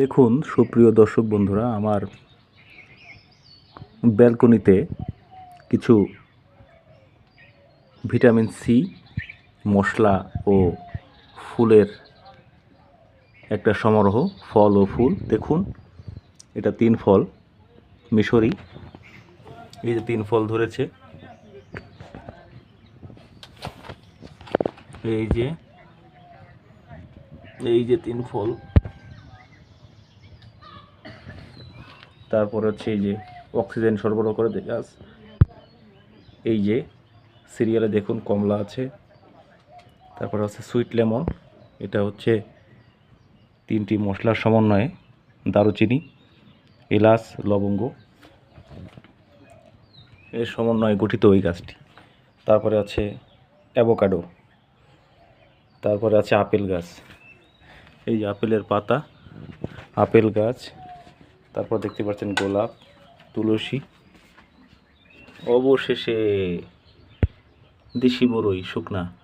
দেখুন, সুপ্রিয় দর্শক বন্ধুরা, আমার ব্যালকনিতে কিছু ভিটামিন সি, মশলা ও ফুলের একটা সমারোহ, ফল ও ফুল। দেখুন, এটা তিন ফল, মিশরি, এই যে তিন ফল ধরেছে। এই যে এই যে তিন ফল। তারপর হচ্ছে এই যে অক্সিজেন সরবরাহ করে দেয়। গাছ এই যে সিরিয়ালে দেখুন কমলা আছে। তারপর হচ্ছে সুইট লেমন, এটা হচ্ছে তিনটি মশলার সমন্বয়ে দারুচিনি, এলাচ, লবঙ্গ, এর সমন্বয়ে গঠিত ওই গাছটি। তারপরে আছে অ্যাভোকাডো, তারপরে আছে আপেল গাছ। এই যে আপেলের পাতা, আপেল গাছ তারপর দেখতে পাচ্ছেন গোলাপ তুলসী। অবশেষে দেশি বড়ই শুকনা।